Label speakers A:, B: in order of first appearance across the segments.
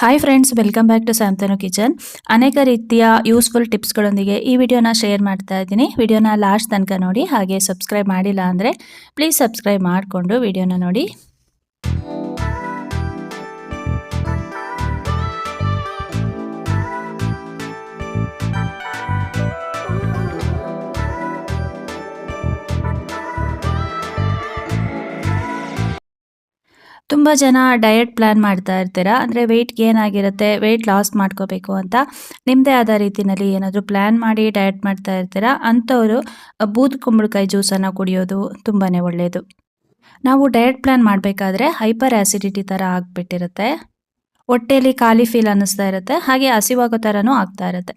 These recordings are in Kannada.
A: Hi friends welcome back to ಸ್ಯಾಮ್ತನು kitchen ಅನೇಕ ರೀತಿಯ ಯೂಸ್ಫುಲ್ ಟಿಪ್ಸ್ಗಳೊಂದಿಗೆ ಈ ವಿಡಿಯೋನ ಶೇರ್ ಮಾಡ್ತಾ ಇದ್ದೀನಿ. ವಿಡಿಯೋನ ಲಾಸ್ಟ್ ತನಕ ನೋಡಿ, ಹಾಗೆ ಸಬ್ಸ್ಕ್ರೈಬ್ ಮಾಡಿಲ್ಲ ಅಂದರೆ ಪ್ಲೀಸ್ ಸಬ್ಸ್ಕ್ರೈಬ್ ಮಾಡಿಕೊಂಡು ವಿಡಿಯೋನ ನೋಡಿ. ತುಂಬ ಜನ ಡಯಟ್ ಪ್ಲ್ಯಾನ್ ಮಾಡ್ತಾ ಇರ್ತೀರಾ? ಅಂದರೆ ವೆಯ್ಟ್ ಗೇನ್ ಆಗಿರುತ್ತೆ ವೆಯ್ಟ್ ಲಾಸ್ ಮಾಡ್ಕೋಬೇಕು ಅಂತ. ನಿಮ್ಮದೇ ಆದ ರೀತಿಯಲ್ಲಿ ಏನಾದರೂ ಪ್ಲ್ಯಾನ್ ಮಾಡಿ ಡಯಟ್ ಮಾಡ್ತಾ ಇರ್ತೀರಾ? ಅಂಥವರು ಬೂದ್ ಕುಂಬಳಕಾಯಿ ಜ್ಯೂಸನ್ನು ಕುಡಿಯೋದು ತುಂಬಾ ಒಳ್ಳೆಯದು ನಾವು ಡಯಟ್ ಪ್ಲ್ಯಾನ್ ಮಾಡಬೇಕಾದ್ರೆ ಹೈಪರ್ ಆ್ಯಸಿಡಿಟಿ ಥರ ಆಗಿಬಿಟ್ಟಿರುತ್ತೆ. ಹೊಟ್ಟೆಯಲ್ಲಿ ಖಾಲಿ ಫೀಲ್ ಅನ್ನಿಸ್ತಾ ಇರುತ್ತೆ. ಹಾಗೆ ಹಸಿವಾಗೋ ಥರನೂ ಆಗ್ತಾ ಇರುತ್ತೆ.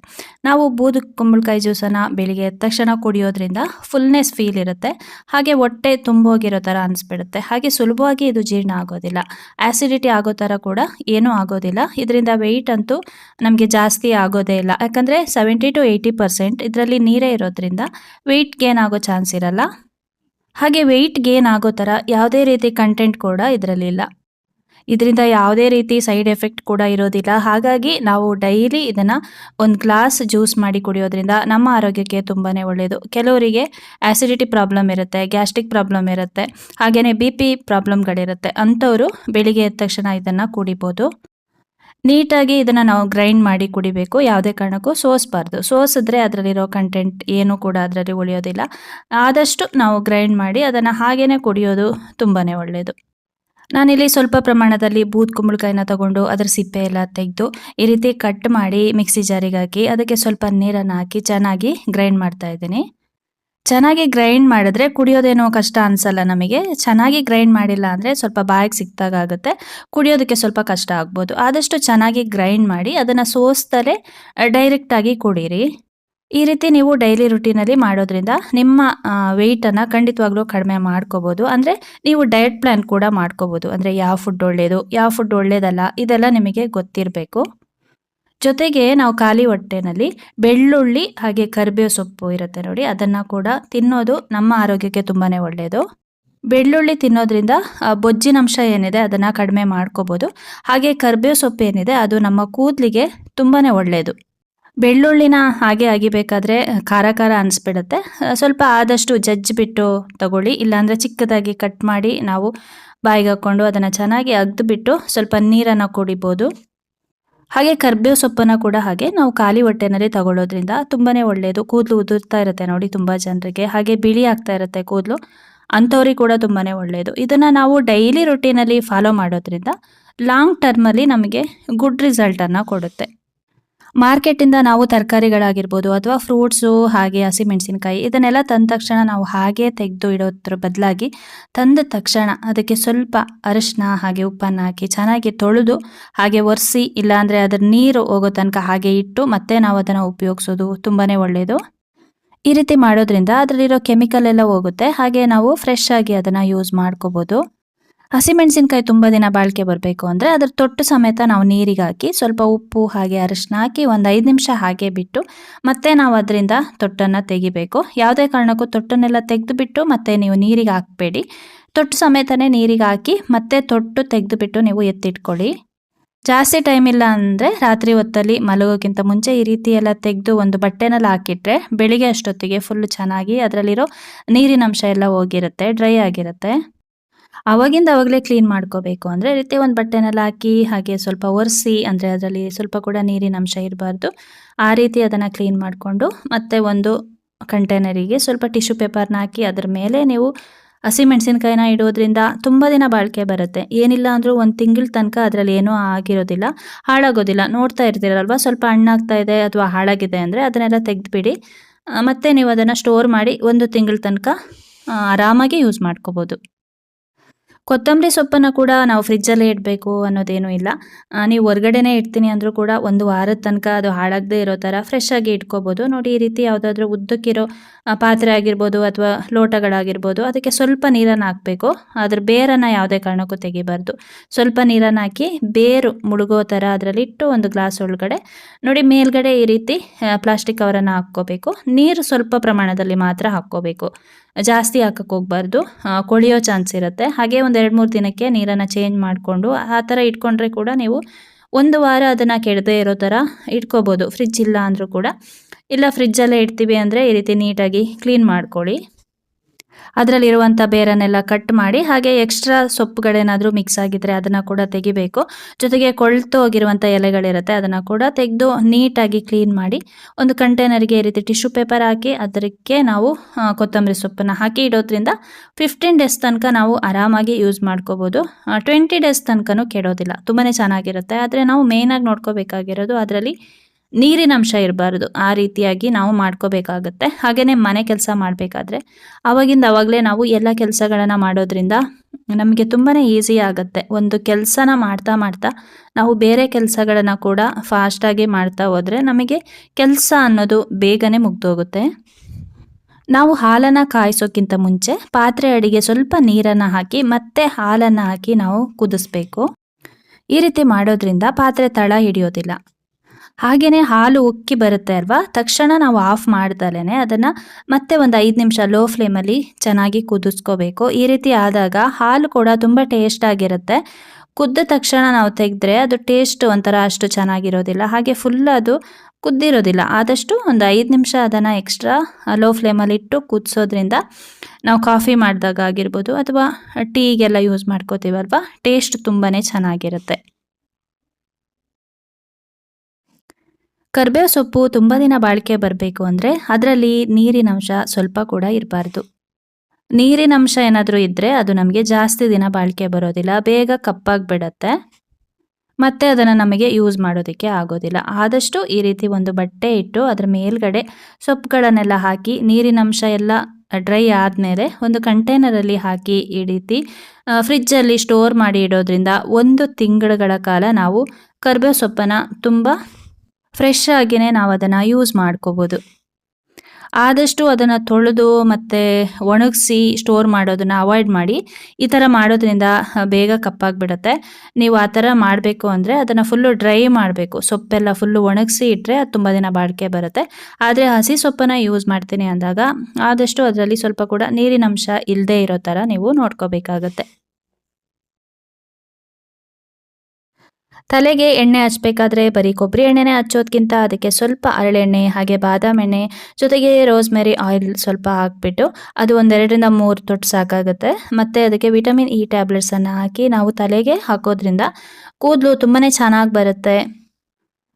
A: ನಾವು ಬೂದು ಕುಂಬಳಕಾಯಿ ಜ್ಯೂಸನ್ನು ಬೆಳಿಗ್ಗೆ ಎದ್ದ ತಕ್ಷಣ ಕುಡಿಯೋದ್ರಿಂದ ಫುಲ್ನೆಸ್ ಫೀಲ್ ಇರುತ್ತೆ. ಹಾಗೆ ಹೊಟ್ಟೆ ತುಂಬೋಗಿರೋ ಥರ ಅನಿಸ್ಬಿಡುತ್ತೆ. ಹಾಗೆ ಸುಲಭವಾಗಿ ಇದು ಜೀರ್ಣ ಆಗೋದಿಲ್ಲ. ಆ್ಯಸಿಡಿಟಿ ಆಗೋ ಥರ ಕೂಡ ಏನೂ ಆಗೋದಿಲ್ಲ. ಇದರಿಂದ ವೆಯ್ಟ್ ಅಂತೂ ನಮಗೆ ಜಾಸ್ತಿ ಆಗೋದೇ ಇಲ್ಲ. ಯಾಕಂದರೆ ಸೆವೆಂಟಿ ಟು ಏಯ್ಟಿ ಪರ್ಸೆಂಟ್ ಇದರಲ್ಲಿ ನೀರೇ ಇರೋದ್ರಿಂದ ವೆಯ್ಟ್ ಗೇನ್ ಆಗೋ ಚಾನ್ಸ್ ಇರಲ್ಲ. ಹಾಗೆ ವೆಯ್ಟ್ ಗೇನ್ ಆಗೋ ಥರ ಯಾವುದೇ ರೀತಿ ಕಂಟೆಂಟ್ ಕೂಡ ಇದರಲ್ಲಿಲ್ಲ ಇದರಿಂದ ಯಾವುದೇ ರೀತಿ ಸೈಡ್ ಎಫೆಕ್ಟ್ ಕೂಡ ಇರೋದಿಲ್ಲ. ಹಾಗಾಗಿ ನಾವು ಡೈಲಿ ಇದನ್ನು ಒಂದು ಗ್ಲಾಸ್ ಜ್ಯೂಸ್ ಮಾಡಿ ಕುಡಿಯೋದ್ರಿಂದ ನಮ್ಮ ಆರೋಗ್ಯಕ್ಕೆ ತುಂಬಾ ಒಳ್ಳೆಯದು ಕೆಲವರಿಗೆ ಆ್ಯಸಿಡಿಟಿ ಪ್ರಾಬ್ಲಮ್ ಇರುತ್ತೆ ಗ್ಯಾಸ್ಟ್ರಿಕ್ ಪ್ರಾಬ್ಲಮ್ ಇರುತ್ತೆ ಹಾಗೆಯೇ ಬಿ ಪಿ ಪ್ರಾಬ್ಲಮ್ಗಳಿರುತ್ತೆ ಅಂಥವರು ಬೆಳಿಗ್ಗೆ ಎದ್ದ ತಕ್ಷಣ ಇದನ್ನು ಕುಡಿಬೋದು. ನೀಟಾಗಿ ಇದನ್ನು ನಾವು ಗ್ರೈಂಡ್ ಮಾಡಿ ಕುಡಿಬೇಕು, ಯಾವುದೇ ಕಾರಣಕ್ಕೂ ಸೋಸ್ಬಾರ್ದು. ಸೋಸಿದ್ರೆ ಅದರಲ್ಲಿರೋ ಕಂಟೆಂಟ್ ಏನೂ ಕೂಡ ಅದರಲ್ಲಿ ಉಳಿಯೋದಿಲ್ಲ. ಆದಷ್ಟು ನಾವು ಗ್ರೈಂಡ್ ಮಾಡಿ ಅದನ್ನು ಹಾಗೇ ಕುಡಿಯೋದು ತುಂಬಾ ಒಳ್ಳೆಯದು ನಾನಿಲ್ಲಿ ಸ್ವಲ್ಪ ಪ್ರಮಾಣದಲ್ಲಿ ಬೂದ್ ಕುಂಬಳಕಾಯಿನ ತಗೊಂಡು ಅದರ ಸಿಪ್ಪೆ ಎಲ್ಲ ತೆಗೆದು ಈ ರೀತಿ ಕಟ್ ಮಾಡಿ ಮಿಕ್ಸಿ ಜಾರಿಗೆ ಹಾಕಿ ಅದಕ್ಕೆ ಸ್ವಲ್ಪ ನೀರನ್ನು ಹಾಕಿ ಚೆನ್ನಾಗಿ ಗ್ರೈಂಡ್ ಮಾಡ್ತಾ ಇದ್ದೀನಿ. ಚೆನ್ನಾಗಿ ಗ್ರೈಂಡ್ ಮಾಡಿದ್ರೆ ಕುಡಿಯೋದೇನೋ ಕಷ್ಟ ಅನ್ಸಲ್ಲ ನಮಗೆ. ಚೆನ್ನಾಗಿ ಗ್ರೈಂಡ್ ಮಾಡಿಲ್ಲ ಅಂದರೆ ಸ್ವಲ್ಪ ಬಾಯಿಗೆ ಸಿಕ್ತಾಗ ಆಗುತ್ತೆ. ಕುಡಿಯೋದಕ್ಕೆ ಸ್ವಲ್ಪ ಕಷ್ಟ ಆಗ್ಬೋದು. ಆದಷ್ಟು ಚೆನ್ನಾಗಿ ಗ್ರೈಂಡ್ ಮಾಡಿ ಅದನ್ನು ಸೋಸ್ತಲೇ ಡೈರೆಕ್ಟಾಗಿ ಕುಡೀರಿ. ಈ ರೀತಿ ನೀವು ಡೈಲಿ ರುಟೀನಲ್ಲಿ ಮಾಡೋದ್ರಿಂದ ನಿಮ್ಮ ವೆಯ್ಟನ್ನು ಖಂಡಿತವಾಗ್ಲೂ ಕಡಿಮೆ ಮಾಡ್ಕೋಬೋದು. ಅಂದರೆ ನೀವು ಡಯಟ್ ಪ್ಲ್ಯಾನ್ ಕೂಡ ಮಾಡ್ಕೋಬೋದು. ಅಂದರೆ ಯಾವ ಫುಡ್ ಒಳ್ಳೆಯದು ಯಾವ ಫುಡ್ ಒಳ್ಳೆಯದಲ್ಲ ಇದೆಲ್ಲ ನಿಮಗೆ ಗೊತ್ತಿರಬೇಕು. ಜೊತೆಗೆ ನಾವು ಖಾಲಿ ಹೊಟ್ಟೆನಲ್ಲಿ ಬೆಳ್ಳುಳ್ಳಿ ಹಾಗೆ ಕರಿಬೇವು ಸೊಪ್ಪು ಇರುತ್ತೆ ನೋಡಿ, ಅದನ್ನು ಕೂಡ ತಿನ್ನೋದು ನಮ್ಮ ಆರೋಗ್ಯಕ್ಕೆ ತುಂಬಾ ಒಳ್ಳೆಯದು ಬೆಳ್ಳುಳ್ಳಿ ತಿನ್ನೋದ್ರಿಂದ ಬೊಜ್ಜಿನಂಶ ಏನಿದೆ ಅದನ್ನು ಕಡಿಮೆ ಮಾಡ್ಕೋಬೋದು. ಹಾಗೆ ಕರಿಬೇವು ಸೊಪ್ಪು ಏನಿದೆ ಅದು ನಮ್ಮ ಕೂದಲಿಗೆ ತುಂಬಾ ಒಳ್ಳೆಯದು ಬೆಳ್ಳುಳ್ಳಿನ ಹಾಗೆ ಅಗಿಬೇಕಾದ್ರೆ ಖಾರ ಖಾರ ಅನಿಸ್ಬಿಡುತ್ತೆ. ಸ್ವಲ್ಪ ಆದಷ್ಟು ಜಜ್ಜಿಬಿಟ್ಟು ತಗೊಳ್ಳಿ. ಇಲ್ಲಾಂದರೆ ಚಿಕ್ಕದಾಗಿ ಕಟ್ ಮಾಡಿ ನಾವು ಬಾಯಿಗೆ ಹಾಕ್ಕೊಂಡು ಅದನ್ನು ಚೆನ್ನಾಗಿ ಅಗ್ದುಬಿಟ್ಟು ಸ್ವಲ್ಪ ನೀರನ್ನು ಕುಡಿಬೋದು. ಹಾಗೆ ಕರ್ಬೇವು ಸೊಪ್ಪನ್ನು ಕೂಡ ಹಾಗೆ ನಾವು ಖಾಲಿ ಹೊಟ್ಟೆನಲ್ಲಿ ತಗೊಳ್ಳೋದ್ರಿಂದ ತುಂಬಾ ಒಳ್ಳೆಯದು ಕೂದಲು ಉದುರ್ತಾ ಇರುತ್ತೆ ನೋಡಿ ತುಂಬ ಜನರಿಗೆ. ಹಾಗೆ ಬಿಳಿ ಆಗ್ತಾ ಇರುತ್ತೆ ಕೂದಲು. ಅಂಥವ್ರಿಗೆ ಕೂಡ ತುಂಬಾ ಒಳ್ಳೆಯದು ಇದನ್ನು ನಾವು ಡೈಲಿ ರೊಟೀನಲ್ಲಿ ಫಾಲೋ ಮಾಡೋದ್ರಿಂದ ಲಾಂಗ್ ಟರ್ಮಲ್ಲಿ ನಮಗೆ ಗುಡ್ ರಿಸಲ್ಟನ್ನು ಕೊಡುತ್ತೆ. ಮಾರ್ಕೆಟಿಂದ ನಾವು ತರಕಾರಿಗಳಾಗಿರ್ಬೋದು ಅಥವಾ ಫ್ರೂಟ್ಸು ಹಾಗೆ ಹಸಿಮೆಣಸಿನಕಾಯಿ ಇದನ್ನೆಲ್ಲ ತಂದ ತಕ್ಷಣ ನಾವು ಹಾಗೆ ತೆಗೆದು ಇಡೋದ್ರ ಬದಲಾಗಿ ತಂದ ತಕ್ಷಣ ಅದಕ್ಕೆ ಸ್ವಲ್ಪ ಅರಿಶಿನ, ಹಾಗೆ ಉಪ್ಪನ್ನು ಹಾಕಿ ಚೆನ್ನಾಗಿ ತೊಳೆದು ಹಾಗೆ ಒರೆಸಿ ಇಲ್ಲಾಂದರೆ ಅದರ ನೀರು ಹೋಗೋ ತನಕ ಹಾಗೆ ಇಟ್ಟು ಮತ್ತೆ ನಾವು ಅದನ್ನು ಉಪಯೋಗಿಸೋದು ತುಂಬಾ ಒಳ್ಳೆಯದು ಈ ರೀತಿ ಮಾಡೋದ್ರಿಂದ ಅದರಲ್ಲಿರೋ ಕೆಮಿಕಲ್ ಎಲ್ಲ ಹೋಗುತ್ತೆ. ಹಾಗೆ ನಾವು ಫ್ರೆಶ್ ಆಗಿ ಅದನ್ನು ಯೂಸ್ ಮಾಡ್ಕೋಬೋದು. ಹಸಿಮೆಣಸಿನ್ಕಾಯಿ ತುಂಬ ದಿನ ಬಾಳಿಕೆ ಬರಬೇಕು ಅಂದರೆ ಅದ್ರ ತೊಟ್ಟು ಸಮೇತ ನಾವು ನೀರಿಗೆ ಹಾಕಿ ಸ್ವಲ್ಪ ಉಪ್ಪು, ಹಾಗೆ ಅರಿಶಿನ ಹಾಕಿ ಒಂದು ಐದು ನಿಮಿಷ ಹಾಗೆ ಬಿಟ್ಟು ಮತ್ತೆ ನಾವು ಅದರಿಂದ ತೊಟ್ಟನ್ನು ತೆಗಿಬೇಕು. ಯಾವುದೇ ಕಾರಣಕ್ಕೂ ತೊಟ್ಟನ್ನೆಲ್ಲ ತೆಗೆದುಬಿಟ್ಟು ಮತ್ತೆ ನೀವು ನೀರಿಗೆ ಹಾಕಬೇಡಿ. ತೊಟ್ಟು ಸಮೇತನೇ ನೀರಿಗೆ ಹಾಕಿ ಮತ್ತೆ ತೊಟ್ಟು ತೆಗೆದುಬಿಟ್ಟು ನೀವು ಎತ್ತಿಟ್ಕೊಳ್ಳಿ. ಜಾಸ್ತಿ ಟೈಮ್ ಇಲ್ಲ ಅಂದರೆ ರಾತ್ರಿ ಹೊತ್ತಲ್ಲಿ ಮಲಗೋಕ್ಕಿಂತ ಮುಂಚೆ ಈ ರೀತಿ ಎಲ್ಲ ತೆಗೆದು ಒಂದು ಬಟ್ಟೆನಲ್ಲಿ ಹಾಕಿಟ್ರೆ ಬೆಳಿಗ್ಗೆ ಅಷ್ಟೊತ್ತಿಗೆ ಫುಲ್ ಚೆನ್ನಾಗಿ ಅದರಲ್ಲಿರೋ ನೀರಿನಂಶ ಎಲ್ಲ ಹೋಗಿರುತ್ತೆ ಡ್ರೈ ಆಗಿರುತ್ತೆ. ಅವಾಗಿಂದ ಅವಾಗಲೇ ಕ್ಲೀನ್ ಮಾಡ್ಕೋಬೇಕು. ಅಂದರೆ ರೀತಿ ಒಂದು ಬಟ್ಟೆನೆಲ್ಲ ಹಾಕಿ, ಹಾಗೆ ಸ್ವಲ್ಪ ಒರೆಸಿ, ಅಂದರೆ ಅದರಲ್ಲಿ ಸ್ವಲ್ಪ ಕೂಡ ನೀರಿನ ಅಂಶ ಇರಬಾರ್ದು. ಆ ರೀತಿ ಅದನ್ನು ಕ್ಲೀನ್ ಮಾಡಿಕೊಂಡು, ಮತ್ತೆ ಒಂದು ಕಂಟೈನರಿಗೆ ಸ್ವಲ್ಪ ಟಿಶ್ಯೂ ಪೇಪರ್ನ ಹಾಕಿ, ಅದ್ರ ಮೇಲೆ ನೀವು ಹಸಿಮೆಣಸಿನ್ಕಾಯಿನ ಇಡೋದ್ರಿಂದ ತುಂಬ ದಿನ ಬಾಳಿಕೆ ಬರುತ್ತೆ. ಏನಿಲ್ಲ ಅಂದರೂ ಒಂದು ತಿಂಗಳ ತನಕ ಅದರಲ್ಲಿ ಏನೂ ಆಗಿರೋದಿಲ್ಲ, ಹಾಳಾಗೋದಿಲ್ಲ. ನೋಡ್ತಾ ಇರ್ತೀರಲ್ವ, ಸ್ವಲ್ಪ ಹಣ್ಣಾಗ್ತಾ ಇದೆ ಅಥವಾ ಹಾಳಾಗಿದೆ ಅಂದರೆ ಅದನ್ನೆಲ್ಲ ತೆಗೆದುಬಿಡಿ. ಮತ್ತು ನೀವು ಅದನ್ನು ಸ್ಟೋರ್ ಮಾಡಿ ಒಂದು ತಿಂಗಳ ತನಕ ಆರಾಮಾಗಿ ಯೂಸ್ ಮಾಡ್ಕೋಬೋದು. ಕೊತ್ತಂಬರಿ ಸೊಪ್ಪನ್ನು ಕೂಡ ನಾವು ಫ್ರಿಜ್ಜಲ್ಲೇ ಇಡಬೇಕು ಅನ್ನೋದೇನೂ ಇಲ್ಲ. ನೀವು ಹೊರ್ಗಡೆನೇ ಇಡ್ತೀನಿ ಅಂದರೂ ಕೂಡ ಒಂದು ವಾರದ ತನಕ ಅದು ಹಾಳಾಗದೇ ಇರೋ ಥರ ಫ್ರೆಶ್ ಆಗಿ ಇಟ್ಕೋಬೋದು. ನೋಡಿ, ಈ ರೀತಿ ಯಾವುದಾದ್ರೂ ಉದ್ದಕ್ಕಿರೋ ಪಾತ್ರೆ ಆಗಿರ್ಬೋದು ಅಥವಾ ಲೋಟಗಳಾಗಿರ್ಬೋದು, ಅದಕ್ಕೆ ಸ್ವಲ್ಪ ನೀರನ್ನು ಹಾಕಬೇಕು. ಅದ್ರ ಬೇರನ್ನು ಯಾವುದೇ ಕಾರಣಕ್ಕೂ ತೆಗಿಬಾರ್ದು. ಸ್ವಲ್ಪ ನೀರನ್ನು ಹಾಕಿ ಬೇರು ಮುಳುಗೋ ಥರ ಅದರಲ್ಲಿ ಇಟ್ಟು ಒಂದು ಗ್ಲಾಸ್ ಒಳಗಡೆ, ನೋಡಿ, ಮೇಲ್ಗಡೆ ಈ ರೀತಿ ಪ್ಲಾಸ್ಟಿಕ್ ಕವರನ್ನು ಹಾಕ್ಕೋಬೇಕು. ನೀರು ಸ್ವಲ್ಪ ಪ್ರಮಾಣದಲ್ಲಿ ಮಾತ್ರ ಹಾಕ್ಕೋಬೇಕು. ಜಾಸ್ತಿ ಹಾಕಕ್ಕೆ ಹೋಗ್ಬಾರ್ದು. ಕೊಳಿಯೋ ಚಾನ್ಸ್ ಇರುತ್ತೆ. ಹಾಗೆ ಒಂದು ಎರಡು ಮೂರು ದಿನಕ್ಕೆ ನೀರನ್ನು ಚೇಂಜ್ ಮಾಡಿಕೊಂಡು, ಆ ಥರ ಇಟ್ಕೊಂಡ್ರೆ ಕೂಡ ನೀವು ಒಂದು ವಾರ ಅದನ್ನು ಕೆಡದೇ ಇರೋ ಥರ ಇಟ್ಕೋಬೋದು. ಫ್ರಿಜ್ ಇಲ್ಲ ಅಂದರೂ ಕೂಡ. ಇಲ್ಲ ಫ್ರಿಜ್ಜಲ್ಲೇ ಇಡ್ತೀವಿ ಅಂದರೆ ಈ ರೀತಿ ನೀಟಾಗಿ ಕ್ಲೀನ್ ಮಾಡ್ಕೊಳ್ಳಿ. ಅದರಲ್ಲಿರುವಂಥ ಬೇರನ್ನೆಲ್ಲ ಕಟ್ ಮಾಡಿ ಹಾಗೆ ಎಕ್ಸ್ಟ್ರಾ ಸೊಪ್ಪುಗಳೇನಾದರೂ ಮಿಕ್ಸ್ ಆಗಿದ್ರೆ ಅದನ್ನು ಕೂಡ ತೆಗಿಬೇಕು. ಜೊತೆಗೆ ಕೊಳ್ತು ಹೋಗಿರುವಂಥ ಎಲೆಗಳಿರುತ್ತೆ, ಅದನ್ನು ಕೂಡ ತೆಗೆದು ನೀಟಾಗಿ ಕ್ಲೀನ್ ಮಾಡಿ ಒಂದು ಕಂಟೈನರ್ಗೆ ಈ ರೀತಿ ಟಿಶ್ಯೂ ಪೇಪರ್ ಹಾಕಿ ಅದಕ್ಕೆ ನಾವು ಕೊತ್ತಂಬರಿ ಸೊಪ್ಪನ್ನು ಹಾಕಿ ಇಡೋದ್ರಿಂದ ಫಿಫ್ಟೀನ್ ಡೇಸ್ ತನಕ ನಾವು ಆರಾಮಾಗಿ ಯೂಸ್ ಮಾಡ್ಕೋಬೋದು. ಟ್ವೆಂಟಿ ಡೇಸ್ ತನಕನೂ ಕೆಡೋದಿಲ್ಲ. ತುಂಬಾ ಚೆನ್ನಾಗಿರುತ್ತೆ. ಆದರೆ ನಾವು ಮೇಯ್ನಾಗಿ ನೋಡ್ಕೋಬೇಕಾಗಿರೋದು ಅದರಲ್ಲಿ ನೀರಿನ ಅಂಶ ಇರಬಾರ್ದು. ಆ ರೀತಿಯಾಗಿ ನಾವು ಮಾಡ್ಕೋಬೇಕಾಗತ್ತೆ. ಹಾಗೆಯೇ ಮನೆ ಕೆಲಸ ಮಾಡಬೇಕಾದ್ರೆ ಅವಾಗಿಂದ ಅವಾಗಲೇ ನಾವು ಎಲ್ಲ ಕೆಲಸಗಳನ್ನು ಮಾಡೋದ್ರಿಂದ ನಮಗೆ ತುಂಬಾ ಈಸಿ ಆಗುತ್ತೆ. ಒಂದು ಕೆಲಸನ ಮಾಡ್ತಾ ಮಾಡ್ತಾ ನಾವು ಬೇರೆ ಕೆಲಸಗಳನ್ನು ಕೂಡ ಫಾಸ್ಟಾಗಿ ಮಾಡ್ತಾ ಹೋದರೆ ನಮಗೆ ಕೆಲಸ ಅನ್ನೋದು ಬೇಗನೆ ಮುಗ್ದೋಗುತ್ತೆ. ನಾವು ಹಾಲನ್ನು ಕಾಯಿಸೋಕ್ಕಿಂತ ಮುಂಚೆ ಪಾತ್ರೆ ಅಡಿಗೆ ಸ್ವಲ್ಪ ನೀರನ್ನು ಹಾಕಿ ಮತ್ತೆ ಹಾಲನ್ನು ಹಾಕಿ ನಾವು ಕುದಿಸ್ಬೇಕು. ಈ ರೀತಿ ಮಾಡೋದ್ರಿಂದ ಪಾತ್ರೆ ತಳ ಹಿಡಿಯೋದಿಲ್ಲ. ಹಾಗೆಯೇ ಹಾಲು ಉಕ್ಕಿ ಬರುತ್ತೆ ಅಲ್ವಾ? ತಕ್ಷಣ ನಾವು ಆಫ್ ಮಾಡ್ದಲೇ ಅದನ್ನು ಮತ್ತೆ ಒಂದು ಐದು ನಿಮಿಷ ಲೋ ಫ್ಲೇಮಲ್ಲಿ ಚೆನ್ನಾಗಿ ಕುದಿಸ್ಕೋಬೇಕು. ಈ ರೀತಿ ಆದಾಗ ಹಾಲು ಕೂಡ ತುಂಬ ಟೇಸ್ಟ್ ಆಗಿರುತ್ತೆ. ಕುದ್ದ ತಕ್ಷಣ ನಾವು ತೆಗೆದ್ರೆ ಅದು ಟೇಸ್ಟ್ ಒಂಥರ ಅಷ್ಟು ಚೆನ್ನಾಗಿರೋದಿಲ್ಲ. ಹಾಗೆ ಫುಲ್ ಅದು ಕುದ್ದಿರೋದಿಲ್ಲ. ಆದಷ್ಟು ಒಂದು ಐದು ನಿಮಿಷ ಅದನ್ನು ಎಕ್ಸ್ಟ್ರಾ ಲೋ ಫ್ಲೇಮಲ್ಲಿ ಇಟ್ಟು ಕುದಿಸೋದ್ರಿಂದ ನಾವು ಕಾಫಿ ಮಾಡಿದಾಗ ಆಗಿರ್ಬೋದು ಅಥವಾ ಟೀಗೆಲ್ಲ ಯೂಸ್ ಮಾಡ್ಕೋತೀವಲ್ವ? ಟೇಸ್ಟ್ ತುಂಬಾ ಚೆನ್ನಾಗಿರುತ್ತೆ. ಕರ್ಬೇವು ಸೊಪ್ಪು ತುಂಬ ದಿನ ಬಾಳಿಕೆ ಬರಬೇಕು ಅಂದರೆ ಅದರಲ್ಲಿ ನೀರಿನಂಶ ಸ್ವಲ್ಪ ಕೂಡ ಇರಬಾರ್ದು. ನೀರಿನಂಶ ಏನಾದರೂ ಇದ್ದರೆ ಅದು ನಮಗೆ ಜಾಸ್ತಿ ದಿನ ಬಾಳಿಕೆ ಬರೋದಿಲ್ಲ, ಬೇಗ ಕಪ್ಪಾಗಿ ಬಿಡತ್ತೆ ಮತ್ತೆ ಅದನ್ನು ನಮಗೆ ಯೂಸ್ ಮಾಡೋದಕ್ಕೆ ಆಗೋದಿಲ್ಲ. ಆದಷ್ಟು ಈ ರೀತಿ ಒಂದು ಬಟ್ಟೆ ಇಟ್ಟು ಅದರ ಮೇಲ್ಗಡೆ ಸೊಪ್ಪುಗಳನ್ನೆಲ್ಲ ಹಾಕಿ ನೀರಿನಂಶ ಎಲ್ಲ ಡ್ರೈ ಆದಮೇಲೆ ಒಂದು ಕಂಟೈನರಲ್ಲಿ ಹಾಕಿ ಈ ರೀತಿ ಫ್ರಿಜ್ಜಲ್ಲಿ ಸ್ಟೋರ್ ಮಾಡಿ ಇಡೋದ್ರಿಂದ ಒಂದು ತಿಂಗಳುಗಳ ಕಾಲ ನಾವು ಕರ್ಬೇವು ಸೊಪ್ಪನ್ನು ತುಂಬ ಫ್ರೆಶ್ ಆಗಿಯೇ ನಾವು ಅದನ್ನು ಯೂಸ್ ಮಾಡ್ಕೋಬೋದು. ಆದಷ್ಟು ಅದನ್ನು ತೊಳೆದು ಮತ್ತು ಒಣಗಿಸಿ ಸ್ಟೋರ್ ಮಾಡೋದನ್ನು ಅವಾಯ್ಡ್ ಮಾಡಿ ಈ ಥರ ಮಾಡೋದ್ರಿಂದ ಬೇಗ ಕಪ್ಪಾಗಿಬಿಡುತ್ತೆ. ನೀವು ಆ ಥರ ಮಾಡಬೇಕು ಅಂದರೆ ಅದನ್ನು ಫುಲ್ಲು ಡ್ರೈ ಮಾಡಬೇಕು. ಸೊಪ್ಪೆಲ್ಲ ಫುಲ್ಲು ಒಣಗಿಸಿ ಇಟ್ಟರೆ ಅದು ತುಂಬ ದಿನ ಬಾಳಿಕೆ ಬರುತ್ತೆ. ಆದರೆ ಹಸಿ ಸೊಪ್ಪನ್ನು ಯೂಸ್ ಮಾಡ್ತೀನಿ ಅಂದಾಗ ಆದಷ್ಟು ಅದರಲ್ಲಿ ಸ್ವಲ್ಪ ಕೂಡ ನೀರಿನಂಶ ಇಲ್ಲದೇ ಇರೋ ಥರ ನೀವು ನೋಡ್ಕೋಬೇಕಾಗತ್ತೆ. ತಲೆಗೆ ಎಣ್ಣೆ ಹಚ್ಚಬೇಕಾದ್ರೆ ಬರೀ ಕೊಬ್ಬರಿ ಎಣ್ಣೆನೇ ಹಚ್ಚೋದ್ಕಿಂತ ಅದಕ್ಕೆ ಸ್ವಲ್ಪ ಹರಳೆಣ್ಣೆ ಹಾಗೆ ಬಾದಾಮ್ ಎಣ್ಣೆ ಜೊತೆಗೆ ರೋಸ್ಮೆರಿ ಆಯಿಲ್ ಸ್ವಲ್ಪ ಹಾಕ್ಬಿಟ್ಟು ಅದು ಒಂದೆರಡರಿಂದ ಮೂರು ತೊಟ್ಟು ಸಾಕಾಗುತ್ತೆ. ಮತ್ತು ಅದಕ್ಕೆ ವಿಟಮಿನ್ ಇ ಟ್ಯಾಬ್ಲೆಟ್ಸನ್ನು ಹಾಕಿ ನಾವು ತಲೆಗೆ ಹಾಕೋದ್ರಿಂದ ಕೂದಲು ತುಂಬಾ ಚೆನ್ನಾಗಿ ಬರುತ್ತೆ.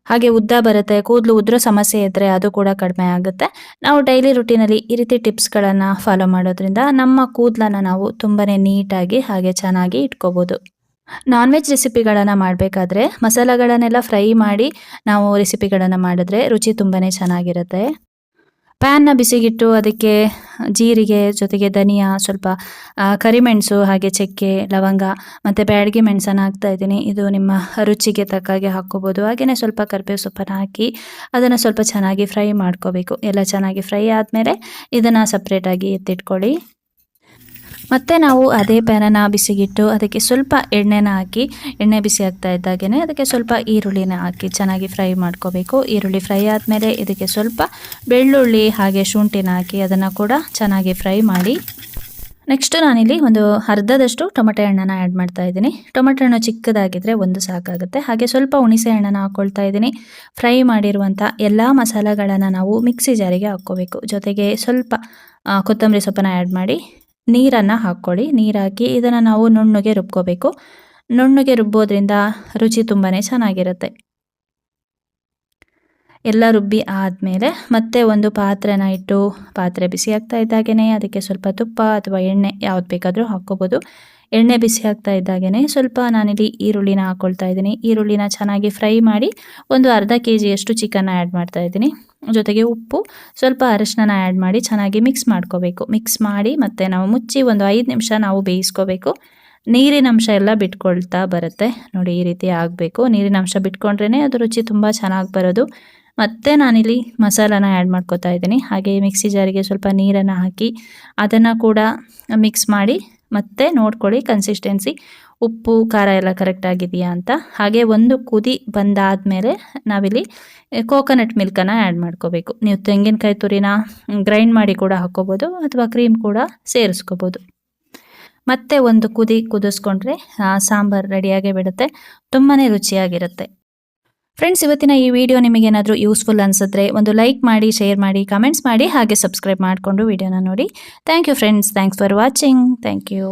A: ಹಾಗೆ ಉದ್ದ ಬರುತ್ತೆ, ಕೂದಲು ಉದ್ರೋ ಸಮಸ್ಯೆ ಇದ್ದರೆ ಅದು ಕೂಡ ಕಡಿಮೆ ಆಗುತ್ತೆ. ನಾವು ಡೈಲಿ ರುಟೀನಲ್ಲಿ ಈ ರೀತಿ ಟಿಪ್ಸ್ಗಳನ್ನು ಫಾಲೋ ಮಾಡೋದ್ರಿಂದ ನಮ್ಮ ಕೂದಲನ್ನು ನಾವು ತುಂಬಾ ನೀಟಾಗಿ ಹಾಗೆ ಚೆನ್ನಾಗಿ ಇಟ್ಕೋಬೋದು. ನಾನ್ ವೆಜ್ ರೆಸಿಪಿಗಳನ್ನು ಮಾಡಬೇಕಾದ್ರೆ ಮಸಾಲೆಗಳನ್ನೆಲ್ಲ ಫ್ರೈ ಮಾಡಿ ನಾವು ರೆಸಿಪಿಗಳನ್ನು ಮಾಡಿದ್ರೆ ರುಚಿ ತುಂಬಾ ಚೆನ್ನಾಗಿರುತ್ತೆ. ಪ್ಯಾನ್ನ ಬಿಸಿಗಿಟ್ಟು ಅದಕ್ಕೆ ಜೀರಿಗೆ ಜೊತೆಗೆ ಧನಿಯಾ, ಸ್ವಲ್ಪ ಕರಿಮೆಣಸು ಹಾಗೆ ಚಕ್ಕೆ, ಲವಂಗ ಮತ್ತು ಬ್ಯಾಡಗಿ ಮೆಣಸನ್ನು ಹಾಕ್ತಾ ಇದ್ದೀನಿ. ಇದು ನಿಮ್ಮ ರುಚಿಗೆ ತಕ್ಕಾಗೆ ಹಾಕ್ಕೋಬೋದು. ಹಾಗೆಯೇ ಸ್ವಲ್ಪ ಕರಿಬೇವು ಸೊಪ್ಪನ್ನು ಹಾಕಿ ಅದನ್ನು ಸ್ವಲ್ಪ ಚೆನ್ನಾಗಿ ಫ್ರೈ ಮಾಡ್ಕೋಬೇಕು. ಎಲ್ಲ ಚೆನ್ನಾಗಿ ಫ್ರೈ ಆದಮೇಲೆ ಇದನ್ನು ಸಪ್ರೇಟಾಗಿ ಎತ್ತಿಟ್ಕೊಳ್ಳಿ. ಮತ್ತು ನಾವು ಅದೇ ಪ್ಯಾನನ್ನು ಬಿಸಿಗಿಟ್ಟು ಅದಕ್ಕೆ ಸ್ವಲ್ಪ ಎಣ್ಣೆನ ಹಾಕಿ, ಎಣ್ಣೆ ಬಿಸಿ ಆಗ್ತಾ ಇದ್ದಾಗೇ ಅದಕ್ಕೆ ಸ್ವಲ್ಪ ಈರುಳ್ಳಿನ ಹಾಕಿ ಚೆನ್ನಾಗಿ ಫ್ರೈ ಮಾಡ್ಕೋಬೇಕು. ಈರುಳ್ಳಿ ಫ್ರೈ ಆದಮೇಲೆ ಇದಕ್ಕೆ ಸ್ವಲ್ಪ ಬೆಳ್ಳುಳ್ಳಿ ಹಾಗೆ ಶುಂಠಿನ ಹಾಕಿ ಅದನ್ನು ಕೂಡ ಚೆನ್ನಾಗಿ ಫ್ರೈ ಮಾಡಿ. ನೆಕ್ಸ್ಟು ನಾನಿಲ್ಲಿ ಒಂದು ಅರ್ಧದಷ್ಟು ಟೊಮೆಟೊ ಹಣ್ಣನ್ನು ಆ್ಯಡ್ ಮಾಡ್ತಾ ಇದ್ದೀನಿ. ಟೊಮೆಟೊ ಹಣ್ಣು ಚಿಕ್ಕದಾಗಿದ್ದರೆ ಒಂದು ಸಾಕಾಗುತ್ತೆ. ಹಾಗೆ ಸ್ವಲ್ಪ ಹುಣಿಸೆ ಹಣ್ಣನ್ನು ಹಾಕ್ಕೊಳ್ತಾ ಇದ್ದೀನಿ. ಫ್ರೈ ಮಾಡಿರುವಂಥ ಎಲ್ಲ ಮಸಾಲೆಗಳನ್ನು ನಾವು ಮಿಕ್ಸಿ ಜಾರಿಗೆ ಹಾಕ್ಕೋಬೇಕು. ಜೊತೆಗೆ ಸ್ವಲ್ಪ ಕೊತ್ತಂಬರಿ ಸೊಪ್ಪನ್ನು ಆ್ಯಡ್ ಮಾಡಿ. ನೀರನ್ನು ಹಾಕ್ಕೊಳ್ಳಿ. ನೀರಾಕಿ ಇದನ್ನು ನಾವು ನುಣ್ಣಗೆ ರುಬ್ಕೋಬೇಕು. ನುಣ್ಣಗೆ ರುಬ್ಬೋದ್ರಿಂದ ರುಚಿ ತುಂಬಾ ಚೆನ್ನಾಗಿರುತ್ತೆ. ಎಲ್ಲ ರುಬ್ಬಿ ಆದಮೇಲೆ ಮತ್ತೆ ಒಂದು ಪಾತ್ರೆನ ಇಟ್ಟು ಪಾತ್ರೆ ಬಿಸಿ ಆಗ್ತಾ ಇದ್ದಾಗೇ ಅದಕ್ಕೆ ಸ್ವಲ್ಪ ತುಪ್ಪ ಅಥವಾ ಎಣ್ಣೆ ಯಾವ್ದು ಬೇಕಾದರೂ ಹಾಕ್ಕೋಬೋದು. ಎಣ್ಣೆ ಬಿಸಿ ಆಗ್ತಾ ಇದ್ದಾಗೇ ಸ್ವಲ್ಪ ನಾನಿಲ್ಲಿ ಈರುಳ್ಳಿನ ಹಾಕ್ಕೊಳ್ತಾ ಇದ್ದೀನಿ. ಈರುಳ್ಳಿನ ಚೆನ್ನಾಗಿ ಫ್ರೈ ಮಾಡಿ ಒಂದು ಅರ್ಧ ಕೆ ಜಿಯಷ್ಟು ಚಿಕನ್ನ ಆ್ಯಡ್ ಮಾಡ್ತಾ ಇದ್ದೀನಿ. ಜೊತೆಗೆ ಉಪ್ಪು, ಸ್ವಲ್ಪ ಅರಶಿನ ಆ್ಯಡ್ ಮಾಡಿ ಚೆನ್ನಾಗಿ ಮಿಕ್ಸ್ ಮಾಡ್ಕೋಬೇಕು. ಮಿಕ್ಸ್ ಮಾಡಿ ಮತ್ತು ನಾವು ಮುಚ್ಚಿ ಒಂದು ಐದು ನಿಮಿಷ ನಾವು ಬೇಯಿಸ್ಕೋಬೇಕು. ನೀರಿನ ಅಂಶ ಎಲ್ಲ ಬಿಟ್ಕೊಳ್ತಾ ಬರುತ್ತೆ. ನೋಡಿ ಈ ರೀತಿ ಆಗಬೇಕು. ನೀರಿನ ಅಂಶ ಬಿಟ್ಕೊಂಡ್ರೇ ಅದು ರುಚಿ ತುಂಬ ಚೆನ್ನಾಗಿ ಬರೋದು. ಮತ್ತು ನಾನಿಲ್ಲಿ ಮಸಾಲಾನ ಆ್ಯಡ್ ಮಾಡ್ಕೋತಾ ಇದ್ದೀನಿ. ಹಾಗೆ ಮಿಕ್ಸಿ ಜಾರಿಗೆ ಸ್ವಲ್ಪ ನೀರನ್ನು ಹಾಕಿ ಅದನ್ನು ಕೂಡ ಮಿಕ್ಸ್ ಮಾಡಿ ಮತ್ತೆ ನೋಡ್ಕೊಳ್ಳಿ ಕನ್ಸಿಸ್ಟೆನ್ಸಿ ಉಪ್ಪು, ಖಾರ ಎಲ್ಲ ಕರೆಕ್ಟ್ ಆಗಿದೆಯಾ ಅಂತ. ಹಾಗೆ ಒಂದು ಕುದಿ ಬಂದಾದಮೇಲೆ ನಾವಿಲ್ಲಿ ಕೋಕೋನಟ್ ಮಿಲ್ಕನ್ನು ಆ್ಯಡ್ ಮಾಡ್ಕೋಬೇಕು. ನೀವು ತೆಂಗಿನಕಾಯಿ ತುರಿನ ಗ್ರೈಂಡ್ ಮಾಡಿ ಕೂಡ ಹಾಕ್ಕೋಬೋದು ಅಥವಾ ಕ್ರೀಮ್ ಕೂಡ ಸೇರಿಸ್ಕೋಬೋದು. ಮತ್ತೆ ಒಂದು ಕುದಿ ಕುದಿಸ್ಕೊಂಡ್ರೆ ಸಾಂಬಾರು ರೆಡಿಯಾಗೇ ಬಿಡುತ್ತೆ. ತುಂಬಾ ರುಚಿಯಾಗಿರುತ್ತೆ. ಫ್ರೆಂಡ್ಸ್ ಇವತ್ತಿನ ಈ ವಿಡಿಯೋ ನಿಮಗೇನಾದರೂ ಯೂಸ್ಫುಲ್ ಅನ್ಸಿದ್ರೆ ಒಂದು ಲೈಕ್ ಮಾಡಿ ಶೇರ್ ಮಾಡಿ ಕಮೆಂಟ್ಸ್ ಮಾಡಿ, ಹಾಗೆ ಸಬ್ಸ್ಕ್ರೈಬ್ ಮಾಡಿಕೊಂಡು ವಿಡಿಯೋನ ನೋಡಿ. Thank you friends thanks for watching thank you